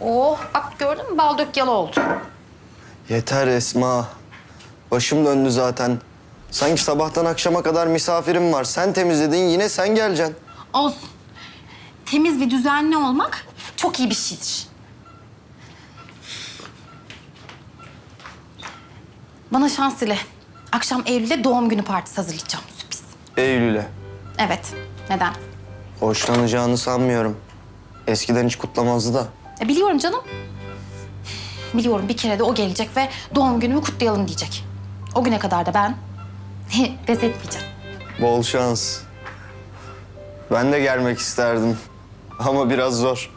Oh bak gördün mü bal dök yalı oldu. Yeter Esma. Başım döndü zaten. Sanki sabahtan akşama kadar misafirim var. Sen temizledin yine sen geleceksin. Olsun. Temiz ve düzenli olmak çok iyi bir şeydir. Bana şans dile. Akşam Eylül'e doğum günü partisi hazırlayacağım. Sürpriz. Eylül'e. Evet. Neden? Hoşlanacağını sanmıyorum. Eskiden hiç kutlamazdı da. E, biliyorum canım. Biliyorum bir kere de o gelecek ve doğum günümü kutlayalım diyecek. O güne kadar da ben pes etmeyeceğim. Bol şans. Ben de gelmek isterdim. Ama biraz zor.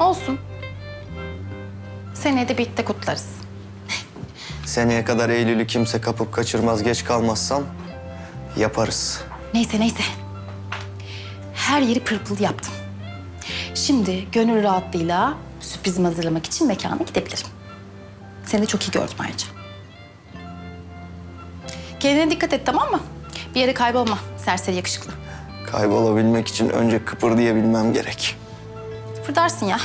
Olsun. Seneye de birlikte kutlarız. Seneye kadar Eylül'ü kimse kapıp kaçırmaz geç kalmazsam yaparız. Neyse neyse. Her yeri pırpıl yaptım. Şimdi gönül rahatlığıyla sürprizimi hazırlamak için mekana gidebilirim. Seni de çok iyi gördüm ayrıca. Kendine dikkat et tamam mı? Bir yere kaybolma serseri yakışıklı. Kaybolabilmek için önce kıpırdayabilmem gerek. Fırdarsın ya.